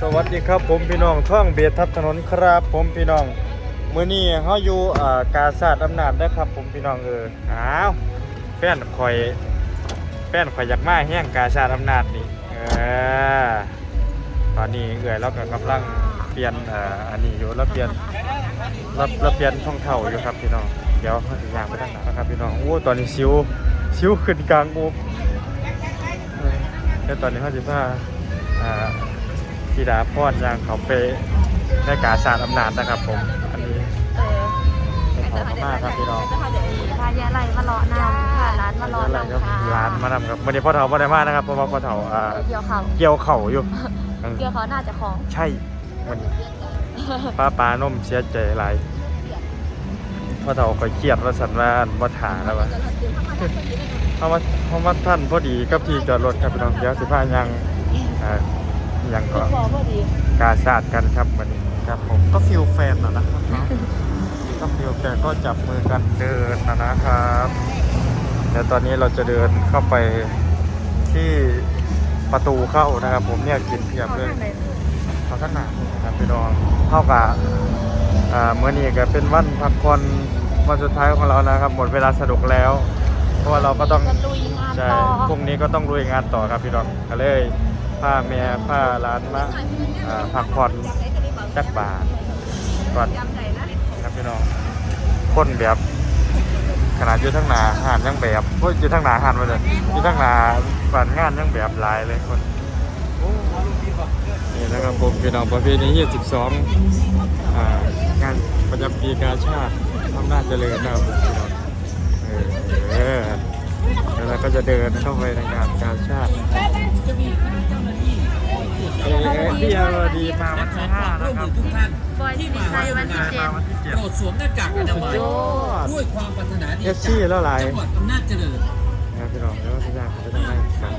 สวัสดีครับผมพี่น้องท่องเบียดทับถนนครับ ผมพี่น้องเมื้อนี้เฮาอยู่กาซาดอำนาจนะครับ ผมพี่น้องเอออ้าวแฟนคอยแฟนคอยอยากมาแห้งกาซาดอำนาจนี่เออตอนนี้เอื่อยเราก็กำลังเปลี่ยนอ,อันนี้อยู่แล้วเปลี่ยนรับรับเปลี่ยนท่องเท่าอยู่ครับพี่น้องเดี๋ยวเขาจะย่างไปทางไหนนะครับพี่น้องโอ้ตอนนี้ซิวซิวขึ้นกลางอุบเออเดี๋ยวตอนนี้เขาจะพาอ่า ธิดาพรยางเขาไปในกาสารอำนาจนะครับ ผม อันนี้เออเป็นของพม่าครับพี่น้องพายาไรมารอนำค่ะร้านมารออะไรนำครับค่ะร้านมานำครับวันนี้พ่อเฒ่าพ่อได้มานะครับเพราะว่าพ่อเฒ่าอ่าเกี่ยวเขาเกี่ยวเข่าอยู่อืมเกี่ยวเขาน่าจะของใช่วันนี้ป้าปานมเสียใจหลายพ่อเฒ่าก็เครียดว่าสันว่าบ่ถาแล้ววะเพราะว่าเพราะว่าท่านพอดีกับที่จอดรถครับพี่น้องเดี๋ยวสิพายังอ่า ยังก็พอพอดีกาซาดกันครับวันนี้ครับผมก็ฟิลแฟนนะนะครับเนาะก็ฟิลแฟนก็จับมือกันเดินนะนะครับเดี๋ยวตอนนี้เราจะเดินเข้าไปที่ประตูเข้านะครับ ผมเนี่ยกินเพียบเลยเขาข้างหน้านะครับพี่น้องเท่ากับอ่าเมื่อนี้ก็เป็นวันพักผ่อนวันสุดท้ายของเรานะครับ หมดเวลาสนุกแล้ว เพราะว่าเราก็ต้องจะลุยงานใช่ต่อพรุ่งนี้ก็ต้องลุยงานต่อครับพี่น้องก็เลย พาแม่พาร้านมาอ่าพักผ่อนจักบาทก่อนครับพี่น้องคนแบบขนาดอยู่ทั้งหนาหานยังแบบโอ้ยอยู่ทั้งหนาหานมาเลยอยู่ทั้งหนาฝันงานยังแบบหลายเลยคนนี่นะครับผมพี่น้องประเพณี22อ่างานประจำปีกาชาติอำหน้าจเจริญนะครับพี่น้องเออแล้วเราก็จะเดินเข้าไปในงานกาชาติ พี่อารดีมาวันที่ห้านะครับทุกท่านบอยที่ใส่วันที่เจ็ดมาวันที่เจ็ด โปรดสวมหน้ากากอนามัยยอดด้วยความปรารถนาดีเอฟซีแล้วหลาย จังหวัดอำนาจเจริญนะครับพี่น้องแล้วทุกอย่างจะต้องได้กัน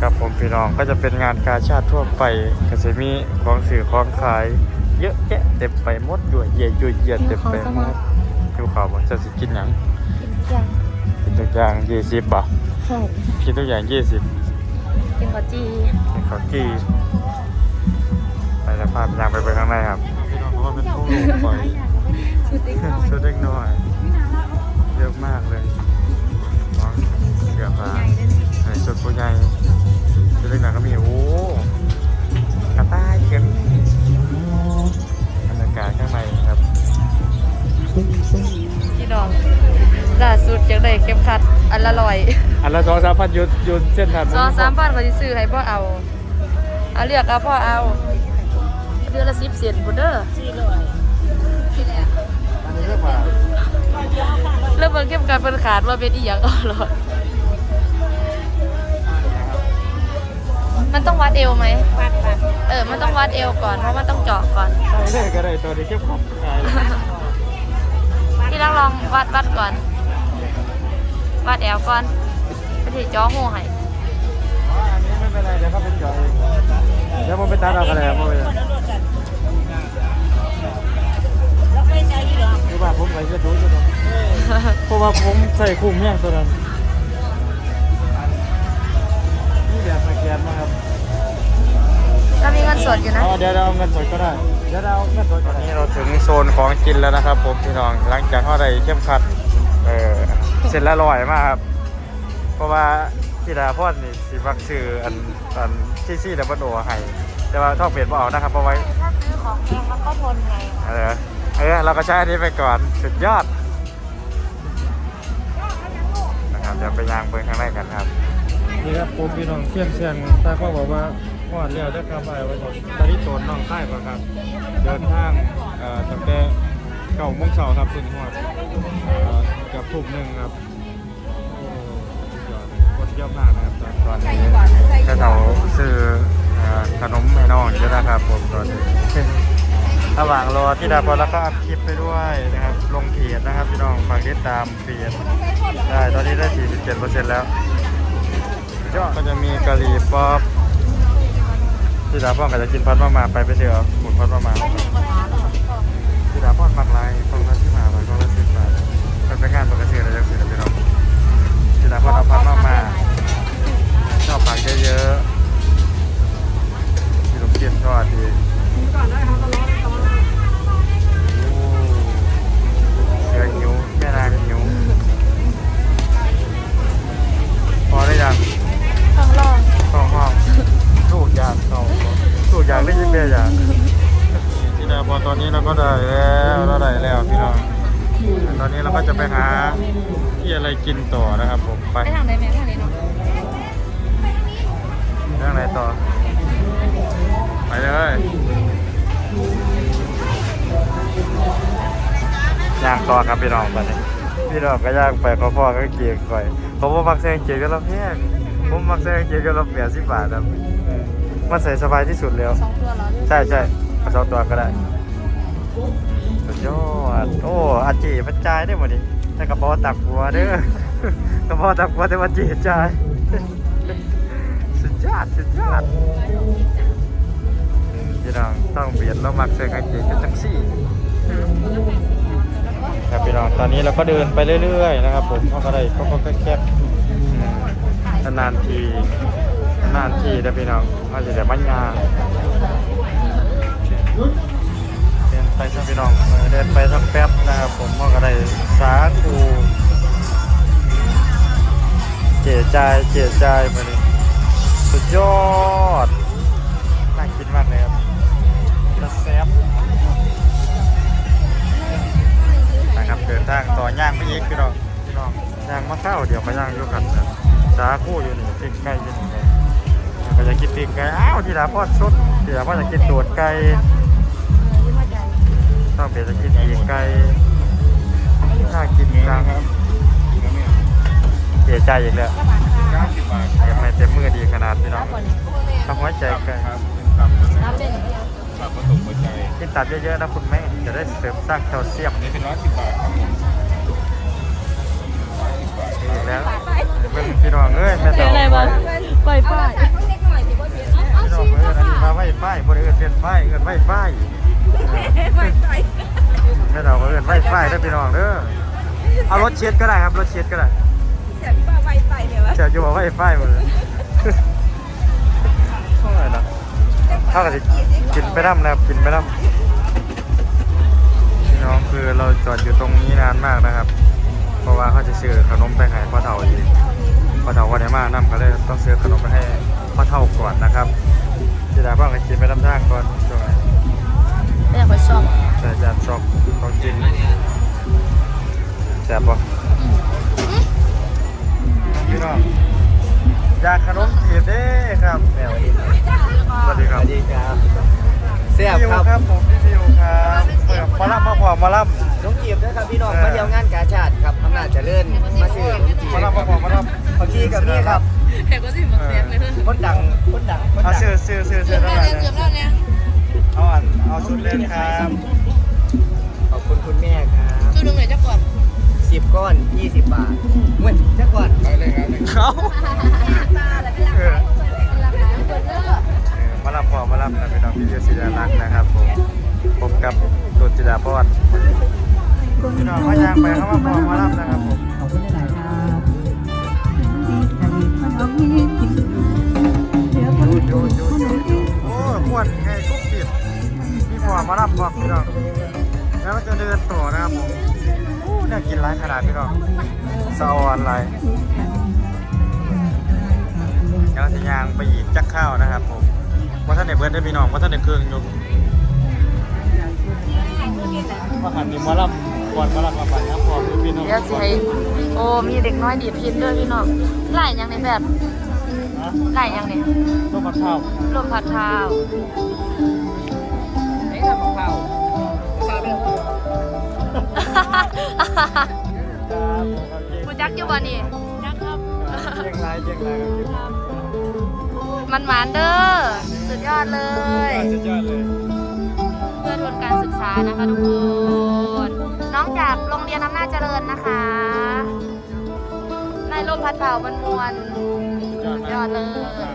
ครับผมพี่น้องก็จะเป็นงานกาชาติทั่วไปก็จะมีของสื่อของขาย เยอะแยะเต็มไปหมดด้วยเย่ยยุ่ยเยียดเต็มไปหมดคิวขาวบอกจะสิกินหยังยังกิน ทุกอย่างยี่สิบบ่ะใช่กินทุกอย่างยี่สิบกินข้าวจีเป็นขอกี้ไปแล้วภาพยางไปไปข้างในครับพี่น้องเขาว่าเป็นผู้ปล่อยชุดติ๊กเข้าไปชุดเล็กน้อยเยอะมากเลยน้องเกือบมาในชุดผู้ใหญ่ชุดเล็กหน่อยก็มีโอ้กระต่ายเก็บบรรยากาศข้างในครับพี่น้อง ล่าสุดยังได้เข็มขัดอันละร้อยอันละสองสามพันยุดยุดเส้นทันสองสามพันก็จะซื้อให้พ่อเอาเอาเลือกเอาพ่อเอาเดือนละสิบเศษบุเด้ออันนี้เรียกว่าเริ่มเบิ่งเข้มกันเป็นขาดว่าเป็นอีหยังเอาหรอมันต้องวัดเอวไหมวัดวัดเออ มันต้องวัดเอวก่อน เพราะมันต้องเจาะก่อนได้เลยก็ได้ตัวนี้เก็บของขายเลยพี่ลองลองวัดวัดก่อน วัดเอวก่อนไปที่จ้อหูให้อ๋ออันนี้ไม่เป็นไรเดี๋ยวเขาเป็นเจาะเองเดี๋ยวผมไปตัดเอากันเลยครับผมไปคือว่าผมไปจะดูจะดูเพราะว่าผมใส่คุ้มแห้งตัวนั้นนี่แบบสแกนมาครับถ้ามีเงินสดอยู่นะ อ๋อเดี๋ยวเราเอาเงินสดก็ได้เดี๋ยวเราเอาเงินสดก็ได้ นี่เราถึงโซนของกินแล้วนะครับผมพี่น้องหลังจากเขาได้เข้มขัดเออ เสร็จแล้วอร่อยมากครับ เพราะว่าที่ดาพอดนี่สิบักซื้ออันอันที่ซี่ดับเบิลโอให้แต่ว่าท่องเปลี่ยนบ่เอานะครับเพราะไว้ถ้าซื้อของแพงมันก็ทนไงเออเออเราก็ใช้อันนี้ไปก่อนสุดยอดนะครับเดี๋ยวไปยางเบิ้งข้างในกันครับนี่ครับผมพี่น้องเชียงเชียงตาก็บอกว่าหอดเรียวได้กำไรไว้ก่อนตอนนี้โซนน้องใต้ก่อนครับ เดินทางเอ่อตั้งแต่เก้าโมงเช้าครับถึงหอด เกับทุ่มหนึ่งครับโอ้สุดยอดคนเยอะมากนะครับตอนตอนนี้ถ้าเขาซื้อเอ่อขนมให้น้องเยอะนะครับผมตอนนี้ ระหว่างรอที่ดาพอแล้วก็อัพคลิปไปด้วยนะครับ ลงเพจนะครับพี่น้องฝากติดตามเพจได้ตอนนี้ได้ 47%แล้วก็จะมีกะหรี่ป๊อปที่ดาพ่อก็จะกินพัดมามาไปไปเถอะหมุนพัดมามา ก็ได้แล้วเราได้แล้วพี่น้องตอนนี้เราก็จะไปหาที่อะไรกินต่อนะครับผมไปไปทางไหนแม่ทางไหนเนาะทางไหนต่อ ไปเลยยากต่อครับพี่น้องตอนนี้พี่น้องก็ยากไปขอพ่อก็เกียงก่อยผมว่ามักแซนเกียงก็เราแพงผมมักแซนเกียงก็เราแปดสิบบาทครับมันใส่สบายที่สุดแล้วสองใช่ใช่สองตัวก็ได้ สุดยอด โอ้อาจีมันจ่ายได้หมดดิแต่กระเป๋าตักหัวเด้อกระเป๋าตักหัวแต่ว่าจีจ่ายสุดยอดสุดยอดพี่น้องต้องเบียดแล้วมักใส่กางเกงกันจังสี่ครับพี่น้องตอนนี้เราก็เดินไปเรื่อยๆนะครับ ผมเขาก็ได้เขาก็แคบๆนานๆทีนานๆทีนะพี่น้องเขาจะได้มันยาน ไปสักพี่น้องเดินไปสักแป๊บนะครับผมก็ได้สาคูเจ๋ใจายเจ๋ใจายมาเลยสุดยอด น่ากินมากเลยครับจะแซ่บนะครับเดินทางต่อย่างไม่อีกพี่น้องพี่น้องย่างมาเข้าเดี๋ยวไปย่างอยู่กันนะสาคูอยู่นี่ปิ้งไก่อยู่นี่เลยก็จะกินปิ้งไก่อ้าวทีละพ่อชุดทีละพ่อจะกินตูดไก่ ต้องเปลี่ยนจะกินอีกไก่น่ากินจังเสียใจอีกแล้วยังไม่เต็มมือดีขนาดพี่น้องทำหัวใจไก่น้ำเป็นกินตับเยอะๆนะคุณแม่จะได้เสริมสร้างแคลเซียมนี่เป็นร้อยสิบบาทครับผมอีกแล้วเบิ่งพี่น้องเอ้ยแม่เสีต่ยออะไรบ้างปล่อยป้ายพี่น้องเอ้ยอันนี้มาไหว้ไฟบริเวณเปลี่ยนไฟเอิน ไหว้ไฟแม่ต่อเอินไหว้ไฟเด้อพี่น้องเด้อเอารถเช็ดก็ได้ครับรถเช็ดก็ได้เสียพี่ป้าไวไปเนี่ยวะเชียวอยู่บอกว่าไอ้ฝ้ายหมดเลยเท่าไหร่นะเท่ากับสิกินไปน้ำนะครับกินไปน้ำพี่น้องคือเราจอดอยู่ตรงนี้นานมากนะครับ เพราะว่าเขาจะซื้อขนมไปให้พ่อเฒ่าอีกพ่อเฒ่าวันไหนมาน้ำก็เลยต้องซื้อขนมไปให้พ่อเฒ่าก่อนนะครับจีดาบ้างก็กินไปน้ำทางก่อน ช่วงนี้ไม่อยากไปชอบแต่จานช็อกของจริงแซ่บปะพี่น้องอยากขนมจีบเด้ครับแม่สวัสดีครับสวัสดีครับเสียบพี่ควิรัวบครับผมพี่วิวครับเปิดมาล่ำมาขวามาล่ำน้องจีบด้วยครับพี่น้องมาเที่ยวงานกาชาติครับอำนาจเจริญมาซื้อน้องจีบมาล่ำมาขวามาล่ำผักชีกับนี่ครับเห็นก็สิมันเสียเลยคนดังคนดังคนเอาดังซื้อซื้อซื้อซื้อเท่าไหร่นะเกือบแล้วเนี่ยเอาอันเอาชุดเล่นครับ ขอบคุณคุณแม่ครับชูดึงหน่อยจะก่อนสิบก้อนยี่สิบบาทเว้ยจักก่อนเขาเออมาล่ำขวามาล่ำนะพี่น้องพี่วิวศิลารักษ์นะครับผมผมกับตุนจิดาพรพี่น้องมาย่างไปเข้ามาขวามาล่ำนะครับผม อ้น่ากินหลายขนาดพี่น้องสะออนไรแล้วจะย่างไปอีกจักข้าวนะครับผมว่าท่านในเบิร์ดได้พี่น้องว่าท่านในเครื่องอยู่มาหันนี่มาล่ำก่อนมาล่ำมาปั่นนะพอพี่น้องเดี๋ยวสิให้โอ้มีเด็กน้อยดีดพินด้วยพี่น้องไล่ยังเนี่ยแบบนะไล่ยังเนี่ยต้มผัดข้าวลมพัดเท้าไอ้ทำกับข้าวข้าวเป็น กูจักอยู่บ่นี่จักครับเจียงรายเจียงรายครับมันหวานเด้อสุดยอดเลยสุดยอดเลยเพื่อทุนการศึกษานะคะทุกคนน้องจากโรงเรียนอำนาจเจริญนะคะในลมพัดเผามันมวนสุดยอดยมาอกดเลย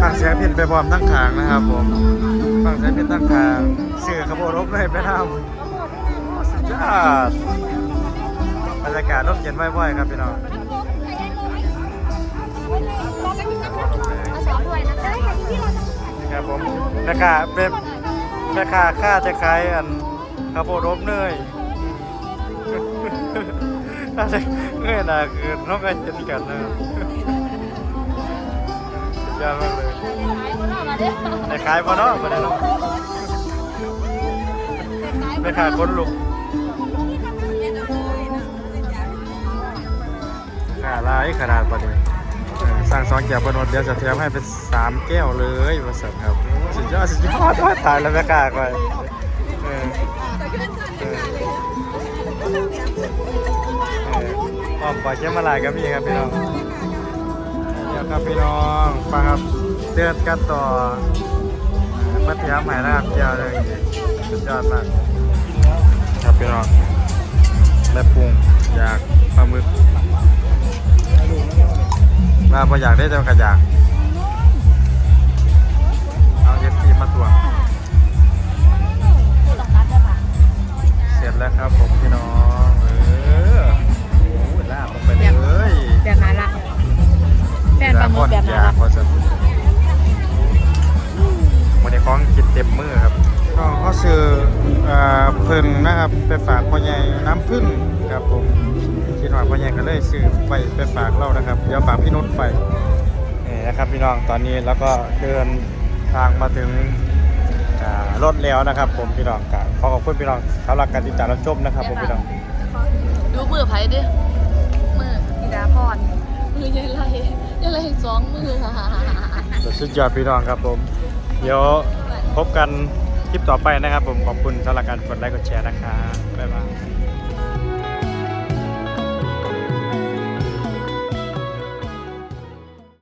ฟังเสียพินไปพร้อมทั้งขางนะครับผมฟังเสียพินทั้งขางเสือขบวนรบเลยไปทำสุดยอดบรรยากาศร่มเย็นว่อยๆครับพี่น้องมาสอนด้วยนะคะครับผมแม่ค้าเป็นแม่ค้าค่าจะขายอันขบวนรบเนยน่าจะเงยน้าคือน้องกันเห็นกันนะ ยอาเลยแต่ขายพอเนาะมาได้เนาะไปขายคนลุกขาลายขนาดปานี้ร้างสองแก้วบนวดเดียวจะเทียมให้เป็นสามแก้วเลยมาสิร์ครับสุดยอดสุดยอดว่าตายแล้วแม่กาก่อออมปล่อยเชี่ยมาลายกับพี่ครับพี่น้อง ครับพี่น้องฟังครับเดือดกันต่อมาเทียมใหม่นะครับแก้วเลยสุดยอดมากครับพี่น้องและปรุงอยากปลาหมึกมาพออยากได้แต่กระอยากเอาเอฟซีมาตรวจเสร็จแล้วครับผมพี่น้อง เออโอ้โหลาบลงไปเลยแบบนั้นละ แฟนปลาหมึกแบบนั้นยาละกพอสุดวันนี้ของกินเต็มมือครับก็ก็ซื้อเอ่อพึ่งนะครับไปฝากพ่อใหญ่น้ำพึ่งครับผมคิดว่าพ่อใหญ่ก็เลยซื้อไปไปฝากเรานะครับเดี๋ยวฝากพี่นุชไปนี่นะครับพี่น้องตอนนี้แล้วก็เดินทางมาถึงอ่ารถแล้วนะครับ ผมพี่น้องกขอขอบคุณพี่น้องสำหรับการติดตามรับชมนะครับ ผมพี่น้องดูมือไผดิมือธิดาพรมือยายไร ยังไงสองมือสุดยอดพี่น้องครับผม เดี๋ยวพบกันคลิปต่อไปนะครับผมขอบคุณสำหรับการกดไลค์กดแชร์นะครับบ๊ายบาย